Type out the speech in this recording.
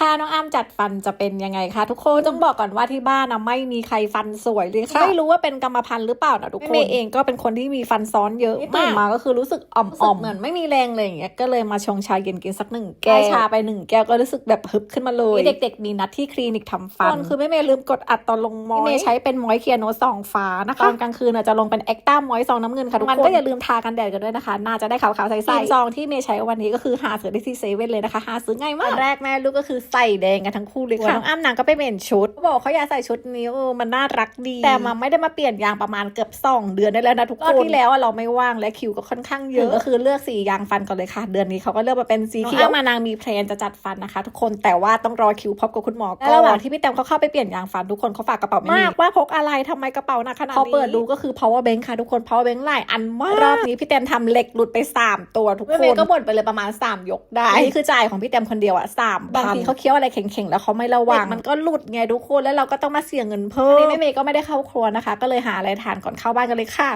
ถ้าน้องอ้ำจัดฟันจะเป็นยังไงคะทุกคนต้องบอกก่อนว่าที่บ้านนะไม่มีใครฟันสวยเลยค่ะไม่รู้ว่าเป็นกรรมพันธุ์หรือเปล่านะทุกคนเมย์เองก็เป็นคนที่มีฟันซ้อนเยอะมากมาก็คือรู้สึกอ่อมๆเหมือนไม่มีแรงเลยอย่างเงี้ยก็เลยมาชงชาเย็นกินสักหนึ่งแก้วชาไปหนึ่งแก้วก็รู้สึกแบบฮึบขึ้นมาเลยเด็กๆมีนัดที่คลินิกทำฟันคือแม่เมย์ลืมกดอัดตอนลงมอยเมย์ใช้เป็นมอยเคียโนสองฟ้านะคะตอนกลางคืนน่ะจะลงเป็นเอ็กต้ามอยซองน้ำเงินค่ะทุกคนก็อย่าลืมทากันแดดกันด้วยนะคะน่าจะได้ขาวๆใสๆซองที่เมย์ใช้วันนี้ก็คือหาซื้อได้ที่เซเว่นเลยนะคะหาซื้อง่ายมากแรกแม่ลูกก็คือใส่แดงกันทั้งคู่เลยค่ะน้องอ้ำนางก็ไปเปลี่ยนชุดเขาบอกเขาอยากใส่ชุดนี้เออมันน่ารักดี แต่มันไม่ได้มาเปลี่ยนยางประมาณเกือบสองเดือนได้แล้วนะทุกคนรอบที่แล้วอะเราไม่ว่างและคิวก็ค่อนข้างเยอะก็คือเลือกสียางฟันก่อนเลยค่ะ เดือนนี้เขาก็เลือกมาเป็นสีเขียวมานางมีแพลนจะจัดฟันนะคะ ทุกคนแต่ว่าต้องรอคิวพบกับคุณหมอก่อนระหว่างที่พี่แตมเขาเข้าไปเปลี่ยนยางฟันทุกคนเขาฝากกระเป๋าไม่มากว่าพกอะไรทำไมกระเป๋าหนักขนาดนี้พอเปิดดูก็คือ power bank ค่ะทุกคน power bank หลายอันมากรอบนี้พี่แตมทำเหล็กหลุดไป 3 ตัวทุกคนก็บ่นไปเลยประมาณ 3 ยกได้อันนี้คือจ่ายของพี่แตมคนเดียวอะสามบางทีเขาเคี้ยวอะไรแข็งๆแล้วเขาไม่ระวังมันก็หลุดไงทุกคนแล้วเราก็ต้องมาเสียเงินเพิ่มอันนี้แม่เมย์ก็ไม่ได้เข้าครัวนะคะ ก็เลยหาอะไรทานก่อนเข้าบ้านกันเลยค่ะ